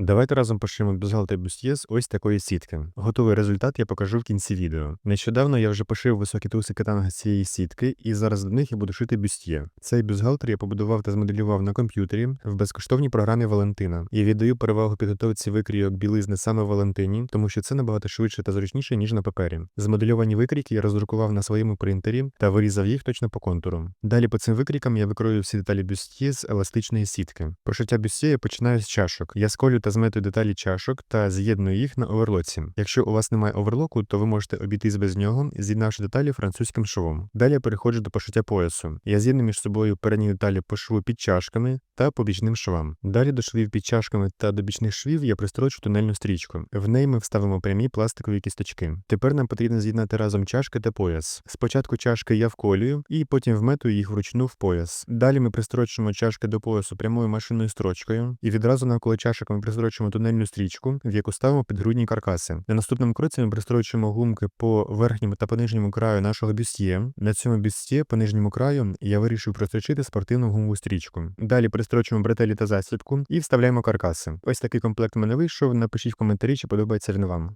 Давайте разом пошиємо бюстгальтер бюстє з ось такої сітки. Готовий результат я покажу в кінці відео. Нещодавно я вже пошив високі трусики танга з цієї сітки, і зараз до них я буду шити бюстє. Цей бюстгальтер я побудував та змоделював на комп'ютері в безкоштовній програмі Валентина. І віддаю перевагу підготовці викрійок білизни саме Валентині, тому що це набагато швидше та зручніше, ніж на папері. Змоделювані викрійки я роздрукував на своєму принтері та вирізав їх точно по контуру. Далі по цим викрійкам я викрою всі деталі бюстє з еластичної сітки. Прошиття бюстє я починаю з чашок. Я сколю та зметую деталі чашок та з'єдную їх на оверлоці. Якщо у вас немає оверлоку, то ви можете обійтись без нього, з'єднавши деталі французьким швом. Далі я переходжу до пошиття поясу. Я з'єдную між собою передні деталі по шву під чашками та по бічним швам. Далі до швів під чашками та до бічних швів я пристрочу тунельну стрічку. В неї ми вставимо прямі пластикові кісточки. Тепер нам потрібно з'єднати разом чашки та пояс. Спочатку чашки я вколюю і потім вметую їх вручну в пояс. Далі ми пристрочимо чашки до поясу прямою машинною строчкою, і відразу навколо чашок ми пристрочимо тунельну стрічку, в яку ставимо підгрудні каркаси. На наступному кроці ми пристрочуємо гумки по верхньому та по нижньому краю нашого бюстє. На цьому бюсті по нижньому краю я вирішив прострочити спортивну гумову стрічку. Далі пристрочуємо бретелі та засібку і вставляємо каркаси. Ось такий комплект в мене вийшов. Напишіть в коментарі, чи подобається він вам.